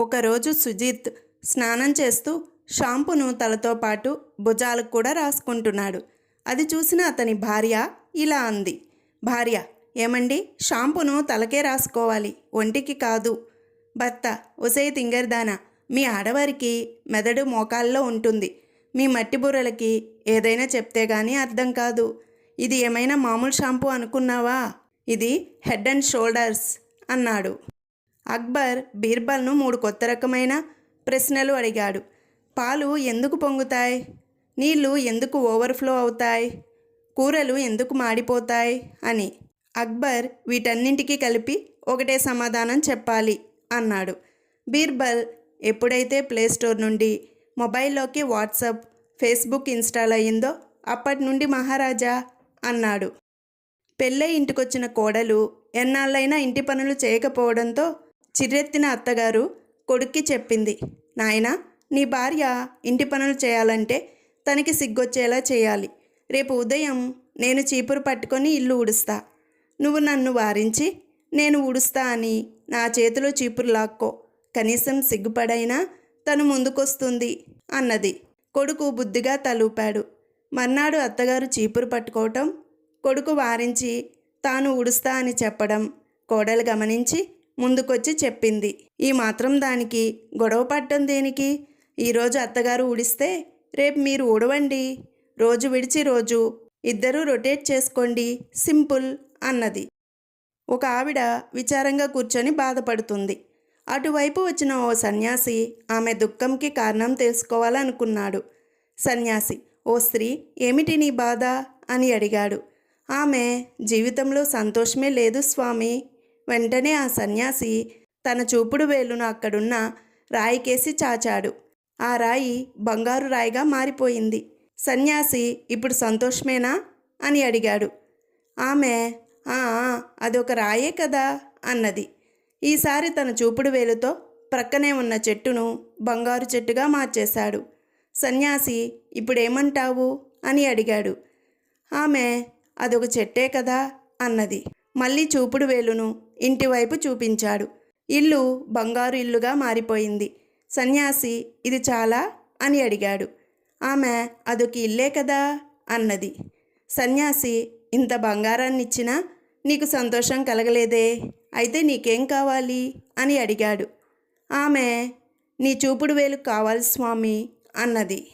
ఒకరోజు సుజిత్ స్నానం చేస్తూ షాంపును తలతో పాటు భుజాలకు కూడా రాసుకుంటున్నాడు. అది చూసిన అతని భార్య ఇలా అంది. భార్య ఏమండి? షాంపును తలకే రాసుకోవాలి. ఒంటికి కాదు. భర్త ఒసే తింగర్దానా? మీ ఆడవారికి మెదడు మోకాల్లో ఉంటుంది. మీ మట్టి బుర్రలకి ఏదైనా చెప్తే గానీ అర్థం కాదు. ఇది ఏమైనా మామూలు షాంపూ అనుకున్నావా? ఇది హెడ్ అండ్ షోల్డర్స్ అన్నాడు. అక్బర్ బీర్బల్ను మూడు కొత్త రకమైన ప్రశ్నలు అడిగాడు. పాలు ఎందుకు పొంగుతాయి? నీళ్ళు ఎందుకు ఓవర్ఫ్లో అవుతాయి? కూరలు ఎందుకు మాడిపోతాయి? అని. అక్బర్ వీటన్నింటికి కలిపి ఒకటే సమాధానం చెప్పాలి అన్నాడు. బీర్బల్ ఎప్పుడైతే ప్లేస్టోర్ నుండి మొబైల్లోకి వాట్సాప్ ఫేస్బుక్ ఇన్స్టాల్ అయ్యిందో అప్పటి నుండి మహారాజా అన్నాడు. పెళ్ళై ఇంటికొచ్చిన కోడలు ఎన్నాళ్ళైనా ఇంటి పనులు చేయకపోవడంతో చిర్రెత్తిన అత్తగారు కొడుక్కి చెప్పింది నాయనా నీ భార్య ఇంటి పనులు చేయాలంటే తనకి సిగ్గొచ్చేలా చేయాలి. రేపు ఉదయం నేను చీపురు పట్టుకొని ఇల్లు ఉడుస్తా నువ్వు నన్ను వారించి నేను ఉడుస్తా అని నా చేతిలో చీపురు లాక్కో. కనీసం సిగ్గుపడైనా తను ముందుకొస్తుంది అన్నది. కొడుకు బుద్ధిగా తలూపాడు. మర్నాడు అత్తగారు చీపురు పట్టుకోవటం కొడుకు వారించి తాను ఉడుస్తా అని చెప్పడం కోడలు గమనించి ముందుకొచ్చి చెప్పింది. ఈ మాత్రం దానికి గొడవ పడ్డం దేనికి? ఈరోజు అత్తగారు ఊడిస్తే రేపు మీరు ఊడవండి. రోజు విడిచి రోజు ఇద్దరూ రొటేట్ చేసుకోండి సింపుల్ అన్నది. ఒక ఆవిడ విచారంగా కూర్చొని బాధపడుతుంది. అటువైపు వచ్చిన ఓ సన్యాసి ఆమె దుఃఖంకి కారణం తెలుసుకోవాలనుకున్నాడు. సన్యాసి ఓ స్త్రీ ఏమిటి నీ బాధ? అని అడిగాడు. ఆమె జీవితంలో సంతోషమే లేదు స్వామి. వెంటనే ఆ సన్యాసి తన చూపుడు వేలును అక్కడున్న రాయికేసి చాచాడు. ఆ రాయి బంగారు రాయిగా మారిపోయింది. సన్యాసి ఇప్పుడు సంతోషమేనా? అని అడిగాడు. ఆమె "ఆ, అదొక రాయే కదా? అన్నది. ఈసారి తన చూపుడు వేలుతో ప్రక్కనే ఉన్న చెట్టును బంగారు చెట్టుగా మార్చేశాడు. సన్యాసి ఇప్పుడేమంటావు? అని అడిగాడు. ఆమె అదొక చెట్టే కదా? అన్నది. మళ్ళీ చూపుడు వేలును ఇంటివైపు చూపించాడు. ఇల్లు బంగారు ఇల్లుగా మారిపోయింది. సన్యాసి ఇది చాలా? అని అడిగాడు. ఆమె అదొక ఇల్లే కదా? అన్నది. సన్యాసి ఇంత బంగారాన్ని ఇచ్చినా నీకు సంతోషం కలగలేదే? అయితే నీకేం కావాలి? అని అడిగాడు. ఆమె నీ చూపుడు వేలు కావాలి స్వామి అన్నది.